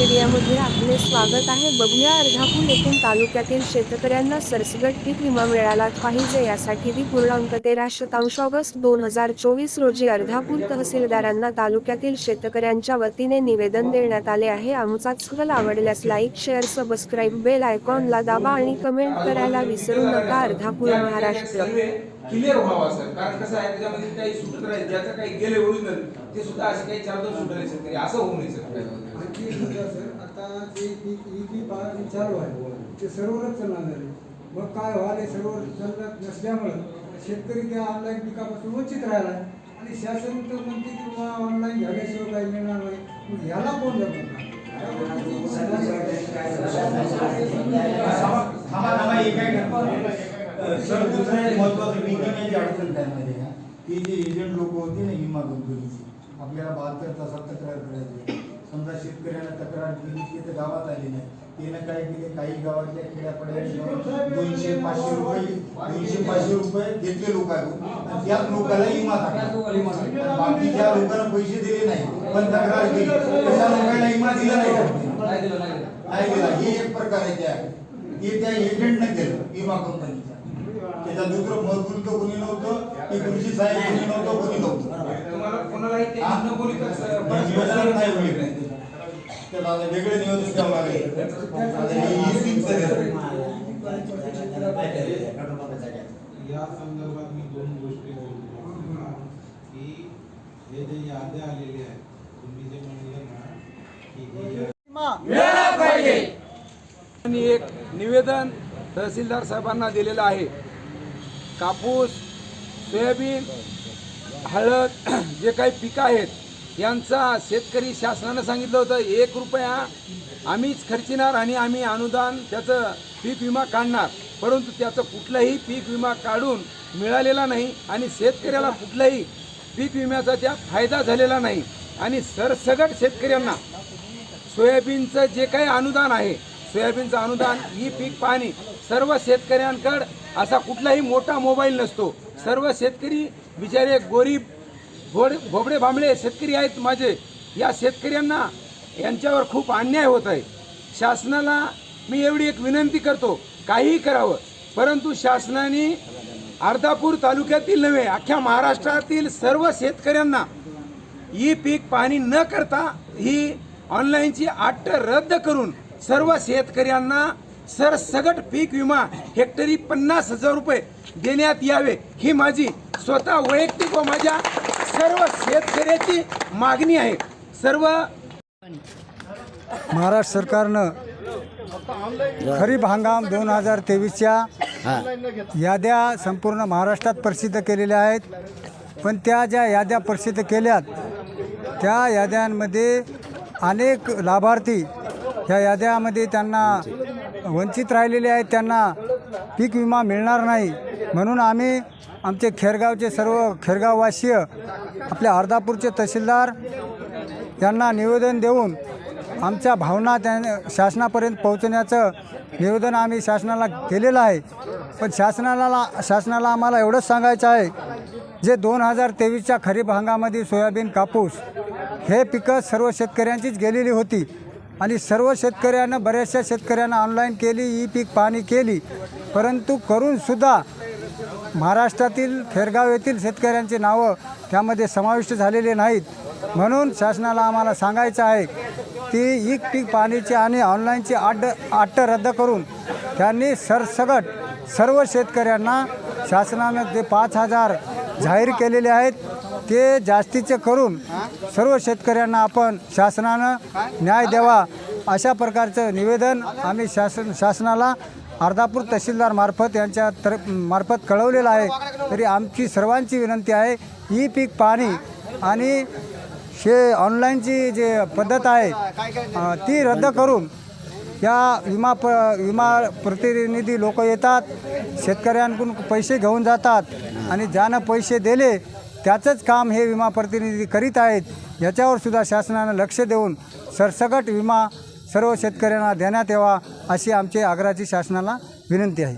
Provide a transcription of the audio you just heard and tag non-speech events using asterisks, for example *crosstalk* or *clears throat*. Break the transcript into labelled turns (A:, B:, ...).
A: मीडियामध्ये आपले स्वागत आहे. बघूया अर्धापूर येथील तालुक्यातील शेतकऱ्यांना सरसगट पीक विमा मिळाला पाहिजे यासाठी दी पूर्णांक तेरा शतांश ऑगस्ट दोन हजार चोवीस रोजी अर्धापूर तहसीलदारांना तालुक्यातील शेतकऱ्यांच्या वतीने निवेदन देण्यात आले आहे. आमचा चल आवडल्यास लाईक शेअर सबस्क्राईब बेल आयकॉनला दाबा आणि कमेंट करायला विसरू नका. अर्धापूर महाराष्ट्र.
B: क्लिअर व्हावा सर कारण कसं आहे त्याच्यामध्ये काही सूत्र आहेत ज्याचं काही गेले ओरिजिनल ते सुद्धा असे काही चार दोन सूत्र शेतकरी असं होऊ नये सर
C: आणखी एक मुद्दा सर आता जे पीक ई पी पाणी चालू आहे ते सर्वरच चालणार झाले मग काय व्हायला सर्वर चालत नसल्यामुळं शेतकरी त्या ऑनलाईन पिकापासून वंचित राहिला आहे आणि शासन तर म्हणते की बा ऑनलाईन झाल्याशिवाय काही मिळणार नाही मग ह्याला कोण जमणार
D: थांबा थांबा एक आहे सर दुसरं एक महत्वाचं विमाची अडचण काय माहिती आहे का? की जे एजंट लोक होते ना विमा कंपनीचे आपल्याला बहात्तर तासात तक्रार करायची. समजा शेतकऱ्याला तक्रार केली की तर गावात आली नाही. त्यानं काय केले? काही गावातल्या खेड्यापाड्या दोनशे पाचशे रुपये दोनशे पाचशे रुपये घेतले लोकांकडून आणि त्याच लोकांना विमा टाकला. बाकीच्या लोकांना पैसे दिले नाही पण तक्रार केली. त्या लोकांना विमा दिला नाही. नाही दिला हे एक प्रकार आहे त्या. ते त्या एजंटनं केलं विमा कंपनीच्या त्याचा दुसरं तर कोणी नव्हतं ते कृषी साहेब कोणी नव्हतं कोणी नव्हतं. त्याला वेगळे नियोजन द्यावं लागेल. हे आहे.
E: या संदर्भात मी दोन गोष्टी बोलतो. की हे जे याद्या आलेल्या आहेत तुम्ही जे म्हणले ना की हे या-
B: आणि एक निवेदन तहसीलदार साहेबांना दिलेलं आहे. कापूस सोयाबीन हळद *clears throat* जे काही पिकं आहेत यांचा शेतकरी शासनानं सांगितलं होतं एक रुपया आम्हीच खर्चिणार आणि आम्ही अनुदान त्याचं पीक विमा काढणार. परंतु त्याचं कुठलाही पीक विमा काढून मिळालेला नाही आणि शेतकऱ्याला कुठलाही पीक विम्याचा त्या फायदा झालेला नाही. आणि सरसगट शेतकऱ्यांना सोयाबीनचं जे काही अनुदान आहे सोयाबीनचं अनुदान ही पीक पाहणी सर्व शेतकऱ्यांकडं असा कुठलाही मोठा मोबाईल नसतो. सर्व शेतकरी बिचारे गोरीब भोड भोबडे भांबळे शेतकरी आहेत माझे. या शेतकऱ्यांना यांच्यावर खूप अन्याय होत आहे. शासनाला मी एवढी एक विनंती करतो काहीही करावं. परंतु शासनाने अर्धापूर तालुक्यातील नव्हे अख्ख्या महाराष्ट्रातील सर्व शेतकऱ्यांना ही पीक पाहणी न करता ही ऑनलाईनची आट्ट रद्द करून सर्व शेतकऱ्यांना सरसगट पीक विमा हेक्टरी पन्नास हजार रुपये देण्यात यावे. ही माझी स्वतः वैयक्तिक व माझ्या सर्व शेतकऱ्याची मागणी आहे. सर्व
C: महाराष्ट्र सरकारनं खरीप हंगाम दोन हजार तेवीसच्या याद्या संपूर्ण महाराष्ट्रात प्रसिद्ध केलेल्या आहेत. पण त्या ज्या याद्या प्रसिद्ध केल्यात त्या याद्यांमध्ये अनेक लाभार्थी ह्या याद्यामध्ये त्यांना वंचित राहिलेले आहेत त्यांना पीक विमा मिळणार नाही. म्हणून आम्ही आमचे खेरगावचे सर्व खेरगाववासीय आपल्या अर्धापूरचे तहसीलदार यांना निवेदन देऊन आमच्या भावना त्या शासनापर्यंत पोहोचण्याचं निवेदन आम्ही शासनाला केलेलं आहे. पण शासनाला शासनाला आम्हाला एवढंच सांगायचं आहे जे दोन हजार तेवीसच्या खरीप हंगामध्ये सोयाबीन कापूस हे पिकं सर्व शेतकऱ्यांचीच गेलेली होती. आणि सर्व शेतकऱ्यांना बऱ्याचशा शेतकऱ्यांना ऑनलाईन केली ई पीक पाहणी केली. परंतु करूनसुद्धा महाराष्ट्रातील खेरगाव येथील शेतकऱ्यांची नावं त्यामध्ये समाविष्ट झालेले नाहीत. म्हणून शासनाला आम्हाला सांगायचं आहे की ई पीक पाहणीची आणि ऑनलाईनची आड आट्ट रद्द करून त्यांनी सरसगट सर्व शेतकऱ्यांना शासनानं ते पाच हजार जाहीर केलेले आहेत ते जास्तीचे करून सर्व शेतकऱ्यांना आपण शासनानं न्याय द्यावा अशा प्रकारचं निवेदन आम्ही शासन शासनाला अर्धापूर तहसीलदार मार्फत यांच्या तर मार्फत कळवलेलं आहे. तरी आमची सर्वांची विनंती आहे ई पीक पाणी आणि हे ऑनलाईनची जे पद्धत आहे ती रद्द करून या विमा प विमा प्रतिनिधी लोक येतात शेतकऱ्यांकडून पैसे घेऊन जातात आणि ज्यानं पैसे दिले त्याचंच काम हे विमा प्रतिनिधी करीत आहेत. याच्यावरसुद्धा शासनानं लक्ष देऊन सरसकट विमा सर्व शेतकऱ्यांना देण्यात यावा अशी आमची आग्रहाची शासनाला विनंती आहे.